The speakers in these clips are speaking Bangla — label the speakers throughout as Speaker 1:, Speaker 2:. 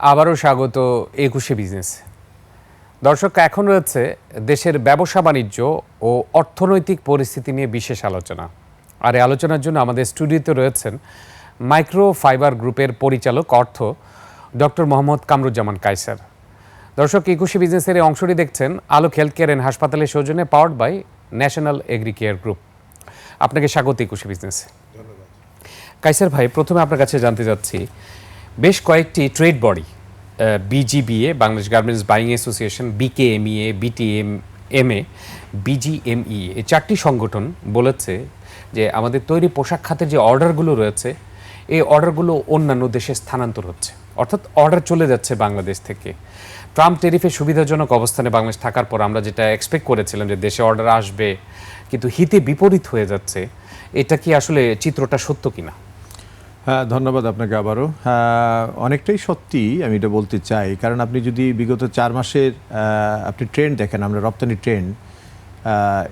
Speaker 1: আবারও স্বাগত একুশে বিজনেস দর্শক এখন রয়েছে দেশের ব্যবসা বাণিজ্য ও অর্থনৈতিক পরিস্থিতি নিয়ে বিশেষ আলোচনা। আর এই আলোচনার জন্য আমাদের স্টুডিওতে রয়েছেন মাইক্রো ফাইবার গ্রুপের পরিচালক অর্থ ডক্টর মোহাম্মদ কামরুজ্জামান কাইসার দর্শক একুশে বিজনেসের এই অংশটি দেখছেন আলোক হেলথ কেয়ার অ্যান্ড হাসপাতালের সৌজন্যে powered by national agri care group. আপনাকে স্বাগত একুশে বিজনেসে কাইসার ভাই প্রথমে আপনার কাছে জানতে চাচ্ছি বেশ কয়েকটি trade body BGBA Bangladesh garments buying association BKMEA BTMA BGMEA এই চারটি সংগঠন বলেছে যে আমাদের তৈরি পোশাক খাতের যে অর্ডারগুলো রয়েছে, এই অর্ডারগুলো অন্যান্য দেশে স্থানান্তর হচ্ছে। অর্থাৎ অর্ডার চলে যাচ্ছে বাংলাদেশ থেকে। ট্রাম্প টেরিফের সুবিধাজনক অবস্থানে বাংলাদেশ থাকার পর আমরা যেটা এক্সপেক্ট করেছিলাম যে দেশে অর্ডার আসবে, কিন্তু হিতে বিপরীত হয়ে যাচ্ছে, এটা কি আসলে চিত্রটা সত্য কিনা?
Speaker 2: হ্যাঁ ধন্যবাদ আপনাকে আবারও হ্যাঁ, অনেকটাই সত্যি আমি এটা বলতে চাই কারণ আপনি যদি বিগত চার মাসের আপনি ট্রেন্ড দেখেন আমরা রপ্তানি ট্রেন্ড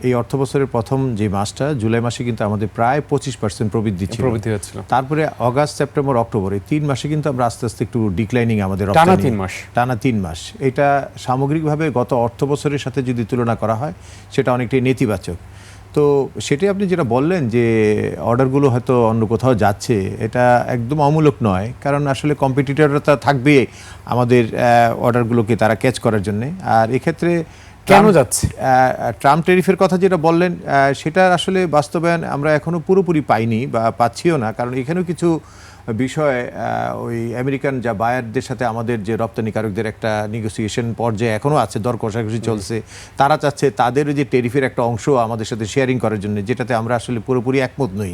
Speaker 2: এই অর্থ বছরের প্রথম যে মাসটা জুলাই মাসে কিন্তু আমাদের প্রায় পঁচিশ পার্সেন্ট প্রবৃদ্ধি ছিল
Speaker 1: প্রবৃদ্ধি হচ্ছিল
Speaker 2: তারপরে অগাস্ট সেপ্টেম্বর অক্টোবর এই তিন মাসে কিন্তু আমরা আস্তে আস্তে একটু ডিক্লাইনিং আমাদের
Speaker 1: টানা
Speaker 2: রপ্তানি।
Speaker 1: তিন মাস।
Speaker 2: টানা তিন মাস এটা সামগ্রিকভাবে গত অর্থ বছরের সাথে যদি তুলনা করা হয় সেটা অনেকটাই নেতিবাচক তো সেটাই আপনি যেটা বললেন যে অর্ডারগুলো হয়তো অন্য কোথাও যাচ্ছে এটা একদম অমূলক নয়। কারণ আসলে কম্পিটিটররা তো থাকবে আমাদের অর্ডারগুলোকে তারা ক্যাচ করার জন্যে। আর এক্ষেত্রে
Speaker 1: কেন যাচ্ছে?
Speaker 2: ট্রাম্প টেরিফের কথা যেটা বললেন সেটা আসলে বাস্তবায়ন আমরা এখনও পুরোপুরি পাইনি বা পাচ্ছিও না। কারণ এখানেও কিছু বিষয় ওই আমেরিকান যা বায়ারদের সাথে আমাদের যে রপ্তানিকারকদের একটা নেগোসিয়েশন পর্যায়ে এখনও আছে দর কষাকষি চলছে তারা চাচ্ছে তাদের যে টেরিফের একটা অংশ আমাদের সাথে শেয়ারিং করার জন্য যেটাতে আমরা আসলে পুরোপুরি একমত নই।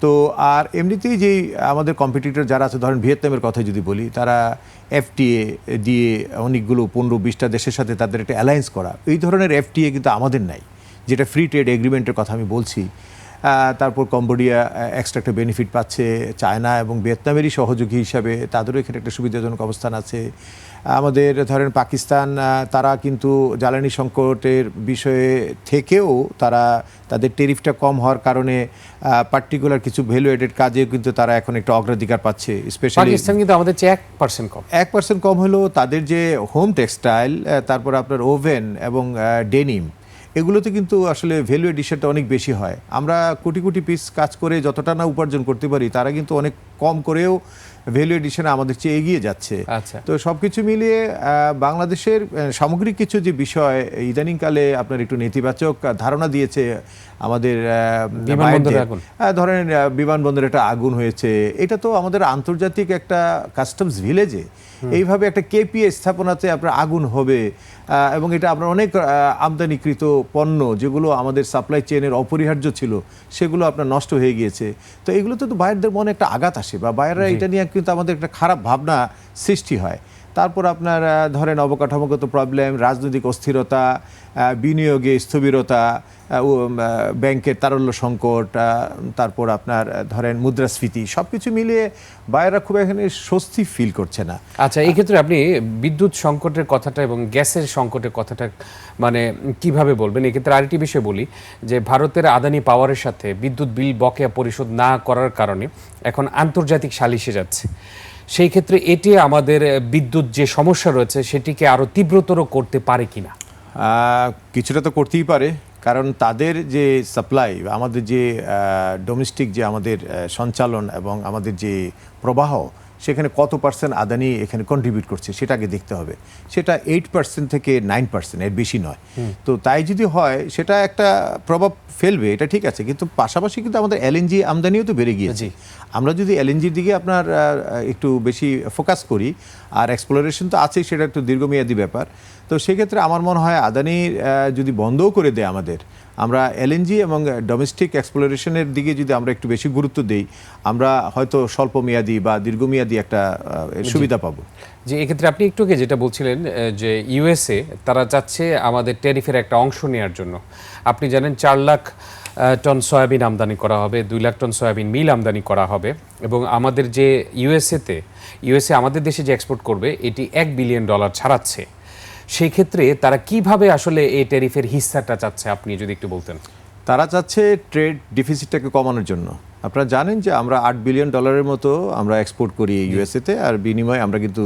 Speaker 2: তো আর এমনিতেই যেই আমাদের কম্পিটিটর যারা আছে ধরেন ভিয়েতনামের কথা যদি বলি তারা এফটিএ দিয়ে অনেকগুলো পনেরো বিশটা দেশের সাথে তাদের একটা অ্যালায়েন্স করা এই ধরনের এফটিএ কিন্তু আমাদের নাই যেটা ফ্রি ট্রেড এগ্রিমেন্টের কথা আমি বলছি। তারপর কম্বোডিয়া এক্সট্রা একটা বেনিফিট পাচ্ছে চায়না এবং ভিয়েতনামেরই সহযোগী হিসাবে তাদেরও এখানে একটা সুবিধাজনক অবস্থান আছে। আমাদের ধরেন পাকিস্তান তারা কিন্তু জ্বালানি সংকটের বিষয়ে থেকেও তারা তাদের টেরিফটা কম হওয়ার কারণে পার্টিকুলার কিছু ভ্যালু এডেড কাজে কিন্তু তারা এখন একটা অগ্রাধিকার পাচ্ছে স্পেশালি
Speaker 1: পাকিস্তান কিন্তু আমাদের চেয়ে এক পার্সেন্ট কম।
Speaker 2: এক পার্সেন্ট কম হলেও তাদের যে হোম টেক্সটাইল তারপর আপনার ওভেন এবং ডেনিম এগুলোতে কিন্তু আসলে ভ্যালু এডিশনটা অনেক বেশি হয়। আমরা কোটি কোটি পিস কাজ করে যতটা না উপার্জন করতে পারি তারা কিন্তু অনেক কম করেও ভ্যালু এডিশনে আমাদের চেয়ে এগিয়ে যাচ্ছে।
Speaker 1: আচ্ছা।
Speaker 2: তো সব কিছু মিলিয়ে বাংলাদেশের সামগ্রিক কিছু যে বিষয় ইদানিংকালে আপনার একটু নেতিবাচক ধারণা দিয়েছে আমাদের ধরেন বিমানবন্দরে একটা আগুন হয়েছে। এটা তো আমাদের আন্তর্জাতিক একটা কাস্টমস ভিলেজে এইভাবে একটা কেপিএ স্থাপনাতে আপনার আগুন হবে। এবং এটা আপনার অনেক আমদানিকৃত পণ্য যেগুলো আমাদের সাপ্লাই চেনের অপরিহার্য ছিল সেগুলো আপনার নষ্ট হয়ে গিয়েছে। তো এগুলোতে তো বাইরদের মনে একটা আঘাত আসে বা বাইরেরা এটা নিয়ে কিন্তু আমাদের একটা খারাপ ভাবনা সৃষ্টি হয়। তারপর আপনার ধরেন অবকাঠামোগত প্রবলেম রাজনৈতিক অস্থিরতা বিনিয়োগে স্থবিরতা ব্যাংকের তারল্য সংকট তারপর আপনার ধরেন মুদ্রাস্ফীতি সব কিছু মিলিয়ে বাইরেরা খুব এখানে স্বস্তি ফিল করছে না।
Speaker 1: আচ্ছা এই ক্ষেত্রে আপনি বিদ্যুৎ সংকটের কথাটা এবং গ্যাসের সংকটের কথাটা মানে কীভাবে বলবেন? এক্ষেত্রে আরেকটি বিষয় বলি, যে ভারতের আদানি পাওয়ারের সাথে বিদ্যুৎ বিল বকেয়া পরিশোধ না করার কারণে এখন আন্তর্জাতিক সালিশে যাচ্ছে। সেই ক্ষেত্রে এটি আমাদের বিদ্যুৎ যে সমস্যা রয়েছে, সেটিকে আরও তীব্রতর করতে পারে কিনা?
Speaker 2: কিছুটা তো করতেই পারে। কারণ তাদের যে সাপ্লাই আমাদের যে ডোমেস্টিক যে আমাদের সঞ্চালন এবং আমাদের যে প্রবাহ সেখানে কত পার্সেন্ট আদানি এখানে কন্ট্রিবিউট করছে সেটা আগে দেখতে হবে। সেটা এইট পার্সেন্ট থেকে নাইন পার্সেন্ট এর বেশি নয়। তো তাই যদি হয় সেটা একটা প্রভাব ফেলবে এটা ঠিক আছে। কিন্তু পাশাপাশি কিন্তু আমাদের এলএনজি আমদানিও তো বেড়ে গিয়েছে। আমরা যদি এলএনজির দিকে আপনার একটু বেশি ফোকাস করি আর এক্সপ্লোরেশন তো আছেই সেটা একটু দীর্ঘমেয়াদী ব্যাপার। তো সেক্ষেত্রে আমার মনে হয় আদানি যদি বন্ধও করে দেয় আমাদের আমরা এলএনজি এবং ডোমেস্টিক এক্সপ্লোরেশনের দিকে যদি আমরা একটু বেশি গুরুত্ব দিই আমরা হয়তো স্বল্প মেয়াদী বা দীর্ঘমেয়াদী একটা সুবিধা পাবো।
Speaker 1: যে এক্ষেত্রে আপনি একটু আগে যেটা বলছিলেন যে ইউএসএ তারা চাচ্ছে আমাদের ট্যারিফের একটা অংশ নেওয়ার জন্য। আপনি জানেন চার লাখ টন সয়াবিন আমদানি করা হবে দুই লাখ টন সয়াবিন মিল আমদানি করা হবে এবং আমাদের যে ইউএসএতে ইউএসএ আমাদের দেশে যে এক্সপোর্ট করবে এটি এক বিলিয়ন ডলার ছাড়াচ্ছে। সেই ক্ষেত্রে তারা কীভাবে আসলে এই ট্যারিফের হিস্সাটা চাচ্ছে? আপনি যদি একটু বলতেন।
Speaker 2: তারা চাচ্ছে ট্রেড ডিফিসিটটাকে কমানোর জন্য। আপনারা জানেন যে আমরা আট বিলিয়ন ডলারের মতো আমরা এক্সপোর্ট করি ইউএসএতে আর বিনিময়ে আমরা কিন্তু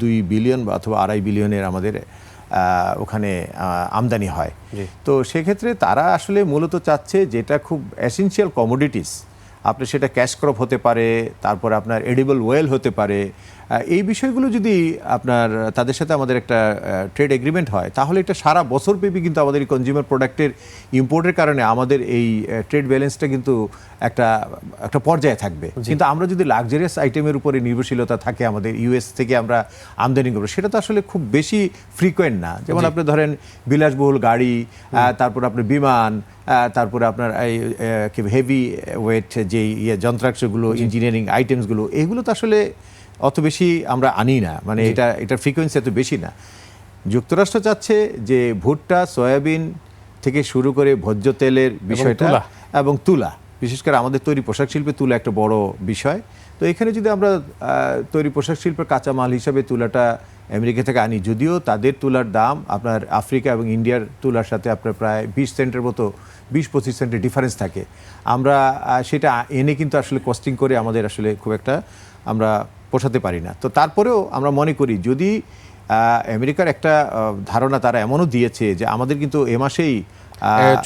Speaker 2: দুই বিলিয়ন বা অথবা আড়াই বিলিয়নের আমাদের ওখানে আমদানি হয়। তো সেক্ষেত্রে তারা আসলে মূলত চাচ্ছে যেটা খুব এসেনশিয়াল কমোডিটিস আপনি সেটা ক্যাশ ক্রপ হতে পারে তারপর আপনার এডিবল ওয়েল হতে পারে এই বিষয়গুলো যদি আপনার তাদের সাথে আমাদের একটা ট্রেড এগ্রিমেন্ট হয় তাহলে এটা সারা বছর ব্যাপী কিন্তু আমাদের এই কনজিউমার প্রোডাক্টের ইম্পোর্টের কারণে আমাদের এই ট্রেড ব্যালেন্সটা কিন্তু একটা একটা পর্যায়ে থাকবে। কিন্তু আমরা যদি লাক্সারিয়াস আইটেমের উপরে নির্ভরশীলতা থাকে আমাদের ইউএস থেকে আমরা আমদানি করব সেটা তো আসলে খুব বেশি ফ্রিকোয়েন্ট না। যেমন আপনি ধরেন বিলাসবহুল গাড়ি তারপর আপনার বিমান তারপরে আপনার এই হেভি ওয়েট যে ইয়ে যন্ত্রাংশগুলো ইঞ্জিনিয়ারিং আইটেমসগুলো এগুলো তো আসলে অত বেশি আমরা আনি না। মানে এটা এটার ফ্রিকোয়েন্সি এত বেশি না। যুক্তরাষ্ট্র চাচ্ছে যে ভুট্টা সয়াবিন থেকে শুরু করে ভোজ্য তেলের বিষয়টা এবং তুলা। বিশেষ করে আমাদের তৈরি পোশাক শিল্পে তুলা একটা বড় বিষয়। তো এখানে যদি আমরা তৈরি পোশাক শিল্পের কাঁচামাল হিসাবে তুলাটা আমেরিকা থেকে আনি, যদিও তাদের তুলার দাম আপনার আফ্রিকা এবং ইন্ডিয়ার তুলার সাথে আপনার প্রায় বিশ সেন্টের মতো, বিশ পঁচিশ সেন্টের ডিফারেন্স থাকে। আমরা সেটা এনে কিন্তু আসলে কস্টিং করে আমাদের আসলে খুব একটা আমরা পোষাতে পারি না। তো তারপরেও আমরা মনে করি, যদি আমেরিকার একটা ধারণা তারা এমনও দিয়েছে যে আমাদের কিন্তু এ মাসেই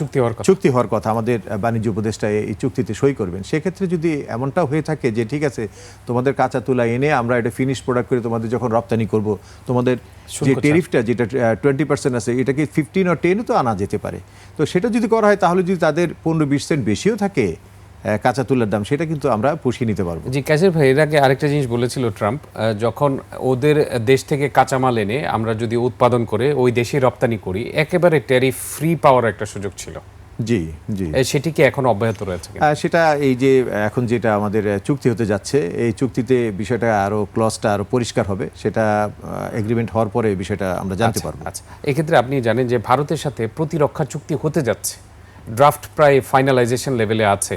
Speaker 1: চুক্তি হওয়ার কথা।
Speaker 2: চুক্তি হওয়ার কথা আমাদের বাণিজ্য উপদেষ্টা এই চুক্তিতে সই করবেন। সেক্ষেত্রে যদি এমনটা হয়ে থাকে যে ঠিক আছে তোমাদের কাঁচা তুলা এনে আমরা এটা ফিনিশ প্রোডাক্ট করে তোমাদের যখন রপ্তানি করব তোমাদের যে টেরিফটা যেটা টোয়েন্টি পার্সেন্ট আছে এটাকে ফিফটিন ও টেনও তো আনা যেতে পারে। তো সেটা যদি করা হয় তাহলে যদি তাদের পনেরো বিশ সেন্ট বেশিও থাকে কাঁচা তুলার দাম সেটা কিন্তু আমরা পুষিয়ে নিতে পারব।
Speaker 1: জি কাজের ভাই এর আগে আরেকটা জিনিস বলেছিল ট্রাম্প যখন ওদের দেশ থেকে কাঁচামাল এনে আমরা যদি উৎপাদন করে ওই দেশে রপ্তানি করি একেবারে ট্যারিফ ফ্রি পাওয়ার একটা সুযোগ ছিল।
Speaker 2: জি জি।
Speaker 1: সেটি কি এখন অব্যাহত রয়েছে
Speaker 2: সেটা এই যে এখন যেটা আমাদের চুক্তি হতে যাচ্ছে এই চুক্তিতে বিষয়টা আরও ক্লসটা আরও পরিষ্কার হবে সেটা এগ্রিমেন্ট হওয়ার পরে এই বিষয়টা আমরা জানতে পারব।
Speaker 1: আচ্ছা। এক্ষেত্রে আপনি জানেন যে ভারতের সাথে প্রতিরক্ষা চুক্তি হতে যাচ্ছে। ড্রাফট প্রায় ফাইনালাইজেশন লেভেলে আছে।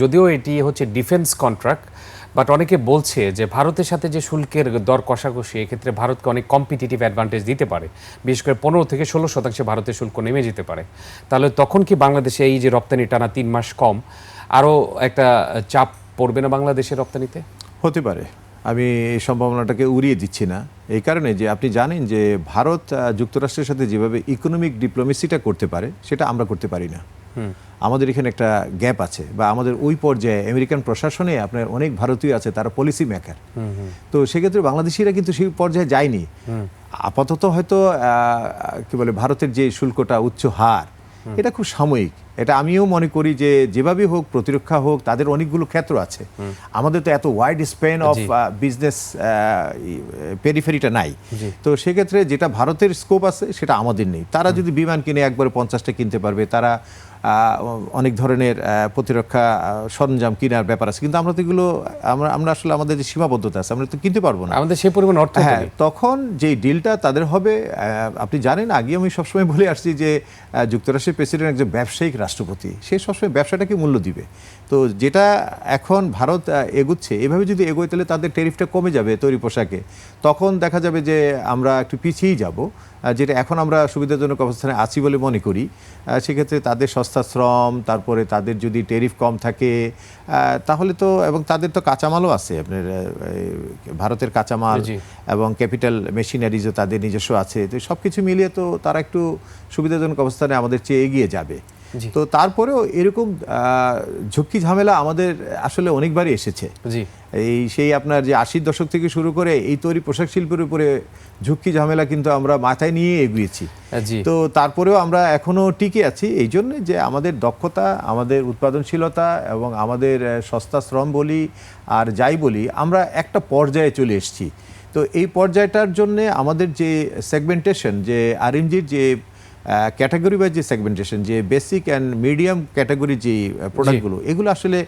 Speaker 1: যদিও এটি হচ্ছে ডিফেন্স কন্ট্রাক্ট বাট অনেকে বলছে যে ভারতের সাথে যে শুল্কের দর কষাকষি এক্ষেত্রে ভারতকে অনেক কম্পিটিটিভ অ্যাডভান্টেজ দিতে পারে। বিশেষ করে পনেরো থেকে ষোলো শতাংশে ভারতের শুল্ক নেমে যেতে পারে। তাহলে তখন কি বাংলাদেশে এই যে রপ্তানি টানা তিন মাস কম আরও একটা চাপ পড়বে না বাংলাদেশের রপ্তানিতে?
Speaker 2: হতে পারে। আমি এই সম্ভাবনাটাকে উড়িয়ে দিচ্ছি না। এই কারণে যে আপনি জানেন যে ভারত যুক্তরাষ্ট্রের সাথে যেভাবে ইকোনমিক ডিপ্লোমেসিটা করতে পারে সেটা আমরা করতে পারি না। আমাদের এখানে একটা গ্যাপ আছে বা আমাদের ওই পর্যায়ে আমেরিকান প্রশাসনে আপনার অনেক ভারতীয় আছে তারা পলিসি মেকার তো সেক্ষেত্রে বাংলাদেশিরা কিন্তু সেই পর্যায়ে যায়নি। আপাতত হয়তো কি বলে ভারতের যে শুল্কটা উচ্চ হার এটা খুব সাময়িক। এটা আমিও মনে করি যে যেভাবে হোক প্রতিরক্ষা হোক তাদের অনেকগুলো ক্ষেত্র আছে। আমাদের তো এত ওয়াইড স্পেন অফ বিজনেস পেরিফেরিটা নাই। তো সেক্ষেত্রে যেটা ভারতের স্কোপ আছে সেটা আমাদের নেই। তারা যদি বিমান কিনে একবারে পঞ্চাশটা কিনতে পারবে তারা অনেক ধরনের প্রতিরক্ষা সরঞ্জাম কেনার ব্যাপার আছে। কিন্তু আমরা তো এগুলো আমরা আমরা আসলে আমাদের যে সীমাবদ্ধতা আছে আমরা তো কিনতে পারব না।
Speaker 1: আমাদের সেই পরিমাণ অর্থ
Speaker 2: হ্যাঁ তখন যেই ডিলটা তাদের হবে আপনি জানেন আগে আমি সবসময় বলে আসছি যে যুক্তরাষ্ট্রের প্রেসিডেন্ট একজন ব্যবসায়িক রাষ্ট্রপতি। সে সবসময় ব্যবসাটাকে মূল্য দিবে। তো যেটা এখন ভারত এগুচ্ছে এভাবে যদি এগোয় তাহলে তাদের টেরিফটা কমে যাবে তৈরি পোশাকে। তখন দেখা যাবে যে আমরা একটু পিছিয়েই যাব যেটা এখন আমরা সুবিধাজনক অবস্থানে আছি বলে মনে করি। সেক্ষেত্রে তাদের সস্তা শ্রম তারপরে তাদের যদি টেরিফ কম থাকে তাহলে তো এবং তাদের তো কাঁচামালও আছে আপনার ভারতের কাঁচামাল এবং ক্যাপিটাল মেশিনারিজও তাদের নিজস্ব আছে। তো সব কিছু মিলিয়ে তো তারা একটু সুবিধাজনক অবস্থানে আমাদের চেয়ে এগিয়ে যাবে। তো তারপরেও এরকম ঝুঁকি ঝামেলা আমাদের আসলে অনেকবারই এসেছে। এই সেই আপনার যে আশির দশক থেকে শুরু করে এই তৈরি পোশাক শিল্পের উপরে ঝুঁকি ঝামেলা কিন্তু আমরা মাথায় নিয়ে এগিয়েছি। তো তারপরেও আমরা এখনও টিকে আছি এই জন্য যে আমাদের দক্ষতা আমাদের উৎপাদনশীলতা এবং আমাদের সস্তা শ্রম বলি আর যাই বলি আমরা একটা পর্যায়ে চলে এসেছি। তো এই পর্যায়টার জন্যে আমাদের যে সেগমেন্টেশন যে আরএমজির যে ক্যাটাগরি বা যে সেগমেন্টেশন যে বেসিক অ্যান্ড মিডিয়াম ক্যাটাগরি যে প্রোডাক্টগুলো এগুলো আসলে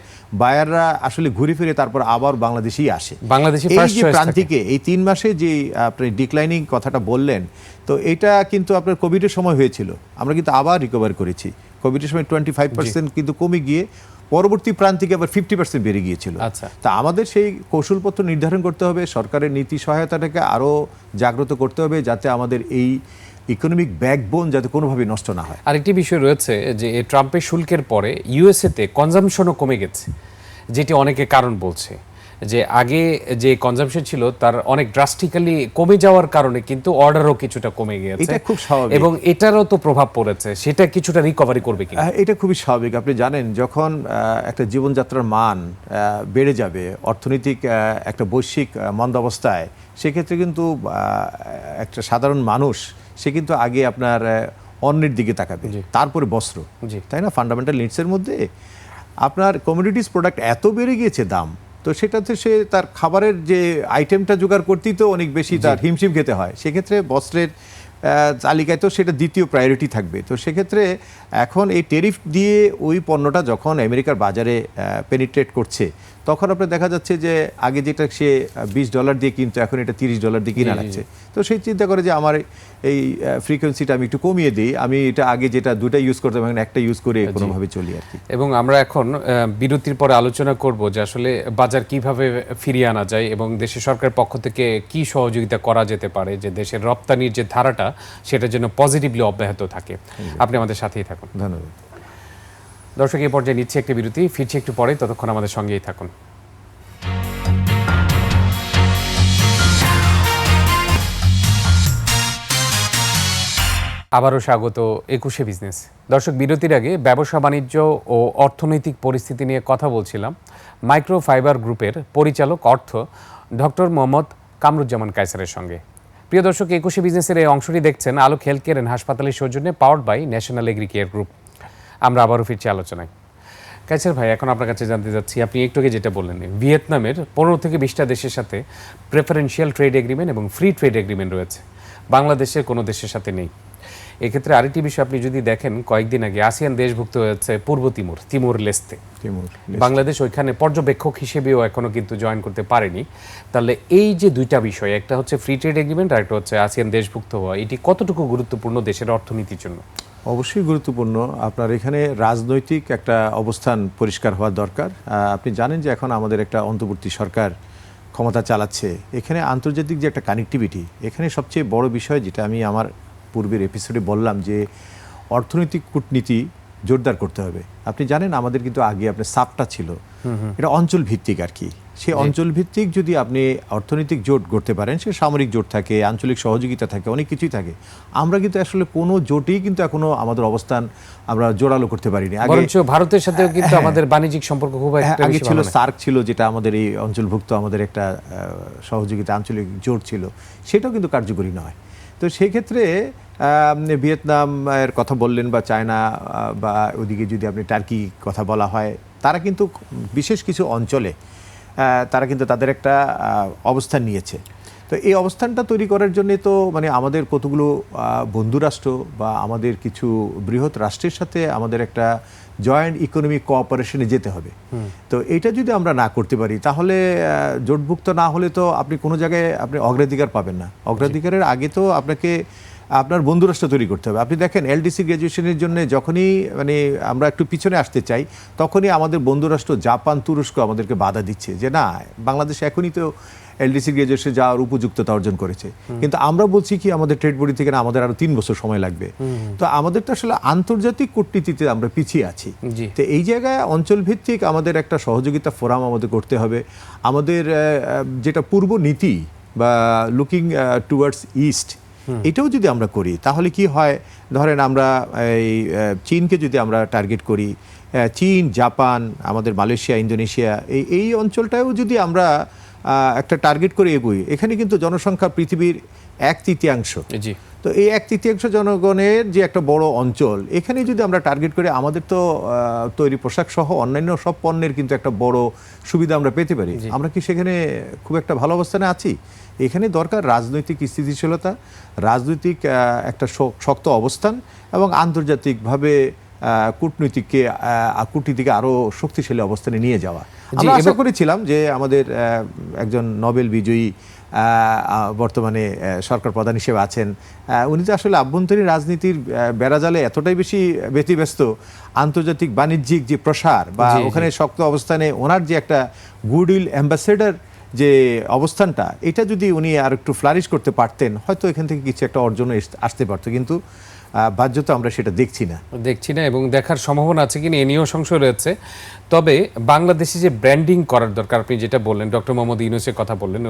Speaker 2: বায়াররা আসলে ঘুরে ফিরে তারপর আবার বাংলাদেশেই আসে।
Speaker 1: বাংলাদেশি
Speaker 2: এই যে প্রান্তিকে এই তিন মাসে যে আপনি ডিক্লাইনিং কথাটা বললেন তো এটা কিন্তু আপনার কোভিডের সময় হয়েছিল। আমরা কিন্তু আবার রিকভার করেছি। কোভিডের সময় টোয়েন্টি ফাইভ পার্সেন্ট কিন্তু কমে গিয়ে পরবর্তী প্রান্তিকে আবার ফিফটি পার্সেন্ট বেড়ে গিয়েছিল।
Speaker 1: আচ্ছা।
Speaker 2: তা আমাদের সেই কৌশলপত্র নির্ধারণ করতে হবে সরকারের নীতি সহায়তাটাকে আরও জাগ্রত করতে হবে যাতে আমাদের এই ইকোনমিক ব্যাকবোন যাতে কোনোভাবে নষ্ট না হয়।
Speaker 1: আরেকটি বিষয় রয়েছে যে ট্রাম্পের শুল্কের পরে ইউএসএতে কনজামশনও কমে গেছে, যেটি অনেকে কারণ বলছে। যে আগে যে কনজাম্পশন ছিল তার অনেক ড্রাস্টিক্যালি কমে যাওয়ার কারণে কিন্তু অর্ডারও কিছুটা কমে গিয়েছে।
Speaker 2: এটা খুব স্বাভাবিক।
Speaker 1: এবং এটারও তো প্রভাব পড়েছে সেটা কিছুটা রিকভারি করবে কি
Speaker 2: এটা খুবই স্বাভাবিক। আপনি জানেন যখন একটা জীবনযাত্রার মান বেড়ে যাবে অর্থনৈতিক একটা বৈশ্বিক মন্দাবস্থায় সেক্ষেত্রে কিন্তু একটা সাধারণ মানুষ সে কিন্তু আগে আপনার অন্যের দিকে তাকাবে। তারপরে বস্ত্র। তাই না? ফান্ডামেন্টাল নিডসের মধ্যে। আপনার কমিউনিটিস প্রোডাক্ট এত বেড়ে গিয়েছে দাম তো সেটাতে সে তার খাবারের যে আইটেমটা জোগাড় করতেই তো অনেক বেশি তার হিমশিম খেতে হয়। সেক্ষেত্রে বস্ত্রের তালিকায় তো সেটা দ্বিতীয় প্রায়োরিটি থাকবে। তো সেক্ষেত্রে এখন এই টেরিফ দিয়ে ওই পণ্যটা যখন আমেরিকার বাজারে পেনিট্রেট করছে তখন আপনার দেখা যাচ্ছে যে আগে যেটা সে বিশ ডলার দিয়ে কিনতো এখন এটা তিরিশ ডলার দিয়ে কিনা লাগছে। তো সেই চিন্তা করে যে আমার এই ফ্রিকোয়েন্সিটা আমি একটু কমিয়ে দিই। আমি এটা আগে যেটা দুটা ইউজ করতাম এখন একটা ইউজ করে কোনোভাবে চলি আর কি।
Speaker 1: এবং আমরা এখন বিরতির পরে আলোচনা করব যে আসলে বাজার কীভাবে ফিরিয়ে আনা যায় এবং দেশের সরকারের পক্ষ থেকে কি সহযোগিতা করা যেতে পারে যে দেশের রপ্তানির যে ধারাটা সেটা যেন পজিটিভলি অব্যাহত থাকে। আপনি আমাদের সাথেই থাকুন।
Speaker 2: ধন্যবাদ।
Speaker 1: দর্শক, এই পর্যায়ে নিচ্ছে একটি বিরতি। ফিরছি একটু পরে, ততক্ষণ আমাদের সঙ্গেই থাকুন। আবারও স্বাগত একুশে বিজনেস। দর্শক, বিরতির আগে ব্যবসা, বাণিজ্য ও অর্থনৈতিক পরিস্থিতি নিয়ে কথা বলছিলাম মাইক্রো ফাইবার গ্রুপের পরিচালক অর্থ ডক্টর মোহাম্মদ কামরুজ্জামান কায়সারের সঙ্গে। প্রিয় দর্শক, একুশে বিজনেসের এই অংশটি দেখছেন আলোক হেলথ কেয়ার হাসপাতালের সৌজন্যে powered by national agri care group. আমরা আবারও ফিরছি আলোচনায়। কাইসার ভাই এখন আপনার কাছে জানতে চাচ্ছি আপনি একটু আগে যেটা বললেন ভিয়েতনামের পনেরো থেকে বিশটা দেশের সাথে প্রেফারেন্সিয়াল ট্রেড এগ্রিমেন্ট এবং ফ্রি ট্রেড এগ্রিমেন্ট রয়েছে। বাংলাদেশের কোনো দেশের সাথে নেই। এক্ষেত্রে আরেকটি বিষয় আপনি যদি দেখেন কয়েকদিন আগে আসিয়ান দেশভুক্ত হয়েছে পূর্ব তিমুর তিমুর লেস্তে। বাংলাদেশ ওইখানে পর্যবেক্ষক হিসেবেও এখনও কিন্তু জয়েন করতে পারেনি। তাহলে এই যে দুইটা বিষয় একটা হচ্ছে ফ্রি ট্রেড এগ্রিমেন্ট আর একটা হচ্ছে আসিয়ান দেশভুক্ত হওয়া এটি কতটুকু গুরুত্বপূর্ণ দেশের অর্থনীতির জন্য?
Speaker 2: অবশ্যই গুরুত্বপূর্ণ। আপনার এখানে রাজনৈতিক একটা অবস্থান পরিষ্কার হওয়া দরকার। আপনি জানেন যে এখন আমাদের একটা অন্তর্বর্তী সরকার ক্ষমতা চালাচ্ছে। এখানে আন্তর্জাতিক যে একটা কানেক্টিভিটি এখানে সবচেয়ে বড় বিষয় যেটা আমি আমার পূর্বের এপিসোডে বললাম যে অর্থনৈতিক কূটনীতি জোরদার করতে হবে। আপনি জানেন আমাদের কিন্তু আগে আপনার সাপটা ছিল। এটা অঞ্চল ভিত্তিক আর কি। সেই অঞ্চল ভিত্তিক যদি আপনি অর্থনৈতিক জোট গড়তে পারেন সে সামরিক জোট থাকে আঞ্চলিক সহযোগিতা থাকে অনেক কিছুই থাকে। আমরা কিন্তু আসলে কোনো জোটেই কিন্তু এখনও আমাদের অবস্থান আমরা জোরালো করতে পারিনি।
Speaker 1: বরঞ্চ ভারতের সাথেও কিন্তু আমাদের বাণিজ্যিক সম্পর্ক খুব
Speaker 2: হ্যাঁ,
Speaker 1: একটা
Speaker 2: আগে ছিল সার্ক ছিল যেটা আমাদের এই অঞ্চলভুক্ত আমাদের একটা সহযোগিতা আঞ্চলিক জোট ছিল। সেটাও কিন্তু কার্যকরী নয়। তো সেক্ষেত্রে আহ, ভিয়েতনাম এর কথা বললেন বা চায়না বা ওদিকে যদি আপনি টার্কি কথা বলা হয় তারা কিন্তু বিশেষ কিছু অঞ্চলে তারা কিন্তু তাদের একটা অবস্থান নিয়েছে। তো এই অবস্থানটা তৈরি করার জন্য তো মানে আমাদের কতগুলো বন্ধুরাষ্ট্র বা আমাদের কিছু বৃহৎ রাষ্ট্রের সাথে আমাদের একটা জয়েন্ট ইকোনমিক কোঅপারেশনে যেতে হবে। তো এটা যদি আমরা না করতে পারি তাহলে জোটভুক্ত না হলে তো আপনি কোনো জায়গায় আপনি অগ্রাধিকার পাবেন না। অগ্রাধিকারের আগে তো আপনাকে আপনার বন্ধুরাষ্ট্র তৈরি করতে হবে। আপনি দেখেন এলডিসি গ্র্যাজুয়েশনের জন্য যখনই মানে আমরা একটু পিছনে আসতে চাই তখনই আমাদের বন্ধুরাষ্ট্র জাপান তুরস্ক আমাদেরকে বাধা দিচ্ছে যে না বাংলাদেশ এখনই তো এলডিসি গ্র্যাজুয়েশনে যাওয়ার উপযুক্ততা অর্জন করেছে। কিন্তু আমরা বলছি কি আমাদের ট্রেড বডি থেকে না আমাদের আরও তিন বছর সময় লাগবে। তো আমাদের তো আসলে আন্তর্জাতিক কূটনীতিতে আমরা পিছিয়ে আছি। তো এই জায়গায় অঞ্চল ভিত্তিক আমাদের একটা সহযোগিতা ফোরাম আমাদের করতে হবে। আমাদের যেটা পূর্ব নীতি বা লুকিং টুয়ার্ডস ইস্ট এটাও যদি আমরা করি তাহলে কি হয়? ধরেন আমরা এই চীনকে যদি আমরা টার্গেট করি চীন জাপান আমাদের মালয়েশিয়া ইন্দোনেশিয়া এই এই অঞ্চলটাও যদি আমরা একটা টার্গেট করে এগোই এখানে কিন্তু জনসংখ্যা পৃথিবীর এক তৃতীয়াংশ।
Speaker 1: জি।
Speaker 2: তো এই এক তৃতীয়াংশ জনগণের যে একটা বড় অঞ্চল এখানে যদি আমরা টার্গেট করে আমাদের তো তৈরি পোশাক সহ অন্যান্য সব পণ্যের কিন্তু একটা বড় সুবিধা আমরা পেতে পারি। আমরা কি সেখানে খুব একটা ভালো অবস্থানে আছি? এখানে দরকার রাজনৈতিক স্থিতিশীলতা রাজনৈতিক একটা শক্ত অবস্থান এবং আন্তর্জাতিকভাবে কূটনীতিককে কূটনীতিকে আরও শক্তিশালী অবস্থানে নিয়ে যাওয়া। আমরা আশা করেছিলাম যে আমাদের একজন নোবেল বিজয়ী বর্তমানে সরকার প্রধান হিসেবে আছেন। উনি তো আসলে আভ্যন্তরীণ রাজনীতির বেড়াজালে এতটাই বেশি ব্যতিব্যস্ত। আন্তর্জাতিক বাণিজ্যিক যে প্রসার বা। ওখানে শক্ত অবস্থানে ওনার যে একটা গুডউইল অ্যাম্বাসেডার যে অবস্থানটা, এটা যদি উনি আর একটু ফ্লারিশ করতে পারতেন, হয়তো এখান থেকে কিছু একটা অর্জন আসতে পারতো। কিন্তু বাহ্যত আমরা সেটা দেখছি না।
Speaker 1: দেখছি না এবং দেখার সম্ভাবনা আছে কিনা, এ নিয়েও সংশয় রয়েছে। তবে বাংলাদেশে যে ব্র্যান্ডিং করার দরকার, আপনি যেটা বললেন ডক্টর মোহাম্মদ ইউনুসের কথা বললেন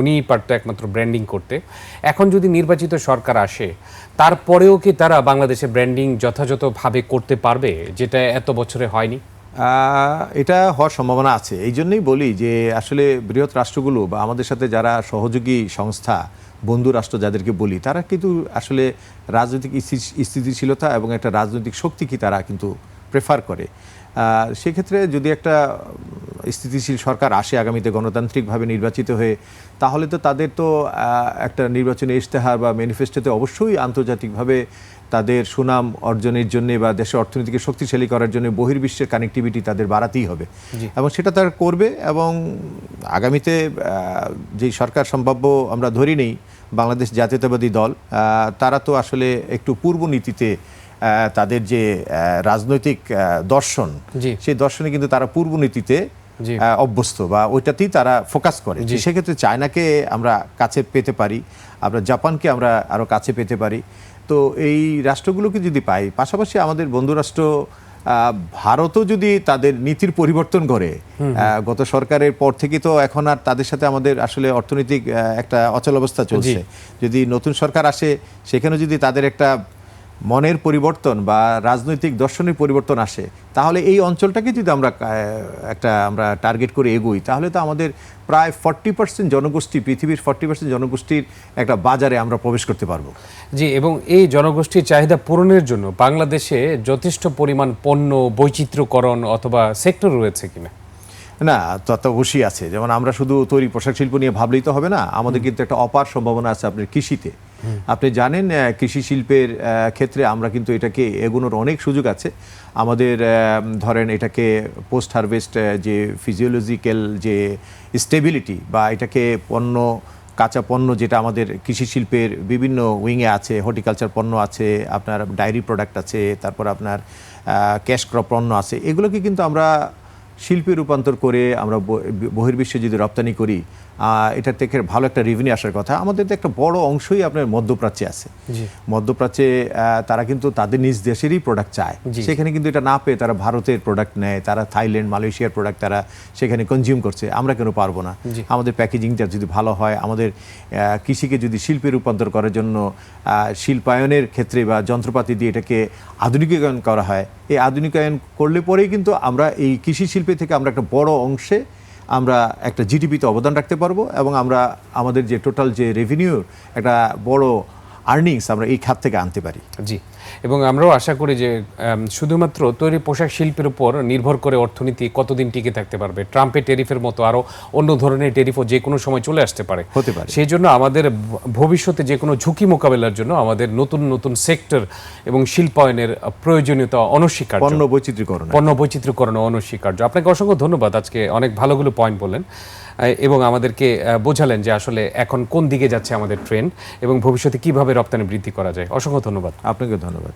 Speaker 1: উনি পারতো একমাত্র ব্র্যান্ডিং করতে। এখন যদি নির্বাচিত সরকার আসে, তারপরেও কি তারা বাংলাদেশে ব্র্যান্ডিং যথাযথভাবে করতে পারবে, যেটা এত বছরে হয়নি?
Speaker 2: এটা হওয়ার সম্ভাবনা আছে। এই জন্যই বলি যে, আসলে বৃহৎ রাষ্ট্রগুলো বা আমাদের সাথে যারা সহযোগী সংস্থা, বন্ধু রাষ্ট্র যাদেরকে বলি, তারা কিন্তু আসলে রাজনৈতিক স্থিতিশীলতা এবং একটা রাজনৈতিক শক্তি কি তারা কিন্তু প্রেফার করে। সেক্ষেত্রে যদি একটা স্থিতিশীল সরকার আসে আগামীতে গণতান্ত্রিকভাবে নির্বাচিত হয়ে, তাহলে তো তাদের তো একটা নির্বাচনী ইশতেহার বা ম্যানিফেস্টোতে অবশ্যই আন্তর্জাতিকভাবে তাদের সুনাম অর্জনের জন্য বা দেশের অর্থনীতিকে শক্তিশালী করার জন্য বহির্বিশ্বের কানেক্টিভিটি তাদের বাড়াতেই হবে। এবং সেটা তারা করবে এবং আগামীতে যেই সরকার সম্ভাব্য আমরা ধরি নেই বাংলাদেশ জাতীয়তাবাদী দল তারা তো আসলে একটু পূর্ব নীতিতে তাদের যে রাজনৈতিক দর্শন সেই দর্শনে কিন্তু তারা পূর্ব নীতিতে। অভ্যস্ত বা ওইটাতেই তারা ফোকাস করে। সেক্ষেত্রে চায়নাকে আমরা কাছে পেতে পারি আমরা জাপানকে আমরা আরও কাছে পেতে পারি। তো এই রাষ্ট্রগুলোকে যদি পাই পাশাপাশি আমাদের বন্ধুরাষ্ট্র ভারতও যদি তাদের নীতির পরিবর্তন করে গত সরকারের পর থেকে তো এখন আর তাদের সাথে আমাদের আসলে অর্থনৈতিক একটা অচল অবস্থা চলছে। যদি নতুন সরকার আসে সেখানে যদি তাদের একটা মনের পরিবর্তন বা রাজনৈতিক দর্শনের পরিবর্তন আসে তাহলে এই অঞ্চলটাকে যদি আমরা একটা আমরা টার্গেট করে এগোই তাহলে তো আমাদের প্রায় ফর্টি পার্সেন্ট জনগোষ্ঠী পৃথিবীর ফর্টি পার্সেন্ট জনগোষ্ঠীর একটা বাজারে আমরা প্রবেশ করতে পারব।
Speaker 1: জি এবং এই জনগোষ্ঠীর চাহিদা পূরণের জন্য বাংলাদেশে যথেষ্ট পরিমাণ পণ্য বৈচিত্র্যকরণ অথবা সেক্টর রয়েছে কিনা?
Speaker 2: না তত অবশ্যই আছে। যেমন আমরা শুধু তৈরি পোশাক শিল্প নিয়ে ভাবলেই তো হবে না আমাদের কিন্তু একটা অপার সম্ভাবনা আছে আপনার কৃষিতে। আপনি জানেন কৃষি শিল্পের ক্ষেত্রে আমরা কিন্তু এটাকে এগোনোর অনেক সুযোগ আছে। আমাদের ধরেন এটাকে পোস্ট হারভেস্ট যে ফিজিওলজিক্যাল যে স্টেবিলিটি বা এটাকে পণ্য, কাঁচা পণ্য যেটা আমাদের কৃষি শিল্পের বিভিন্ন উইংয়ে আছে হর্টিকালচার পণ্য আছে, আপনার ডায়েরি প্রোডাক্ট আছে, তারপর আপনার ক্যাশ ক্রপ পণ্য আছে, এগুলোকে কিন্তু আমরা শিল্পে রূপান্তর করে আমরা বহির্বিশ্বে যদি রপ্তানি করি আহ, এটা থেকে ভালো একটা রেভিনিউ আসার কথা। আমাদের তো একটা বড় অংশই আপনার মধ্যপ্রাচ্যে আছে। মধ্যপ্রাচ্যে তারা কিন্তু তাদের নিজ দেশেরই প্রোডাক্ট চায়। সেখানে কিন্তু এটা না পেয়ে তারা ভারতের প্রোডাক্ট নেয় তারা থাইল্যান্ড মালয়েশিয়ার প্রোডাক্ট তারা সেখানে কনজিউম করছে। আমরা কেন পারব না? আমাদের প্যাকেজিংটা যদি ভালো হয় আমাদের কৃষিকে যদি শিল্পে রূপান্তর করার জন্য শিল্পায়নের ক্ষেত্রে বা যন্ত্রপাতি দিয়ে এটাকে আধুনিকায়ন করা হয় এই আধুনিকায়ন করলে পরেই কিন্তু আমরা এই কৃষি শিল্পে থেকে আমরা একটা বড় অংশে আমরা একটা জিডিপিতে অবদান রাখতে পারব এবং আমরা আমাদের যে টোটাল যে রেভিনিউ একটা বড় আর্নিংস আমরা এই খাত থেকে আনতে পারি।
Speaker 1: জি এবং আমরাও আশা করি যে শুধুমাত্র তৈরি পোশাক শিল্পের উপর নির্ভর করে অর্থনীতি কতদিন টিকে থাকতে পারবে। ট্রাম্পের টেরিফের মতো আরও অন্য ধরনের টেরিফও যে কোনো সময় চলে আসতে পারে।
Speaker 2: হতে পারে।
Speaker 1: সেই জন্য আমাদের ভবিষ্যতে যে কোনো ঝুঁকি মোকাবেলার জন্য আমাদের নতুন নতুন সেক্টর এবং শিল্পায়নের প্রয়োজনীয়তা অনস্বীকার্য।
Speaker 2: পণ্য বৈচিত্র্যকরণ।
Speaker 1: পণ্য বৈচিত্র্যকরণ অনস্বীকার্য। আপনাকে অসংখ্য ধন্যবাদ। আজকে অনেক ভালোগুলো পয়েন্ট বললেন। এবং আমাদেরকে বোঝালেন যে আসলে এখন কোন দিকে যাচ্ছে আমাদের ট্রেন এবং ভবিষ্যতে কীভাবে রপ্তানি বৃদ্ধি করা যায়। অসংখ্য ধন্যবাদ।
Speaker 2: আপনাকে ধন্যবাদ।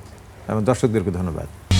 Speaker 2: এবং দর্শকদেরকে ধন্যবাদ।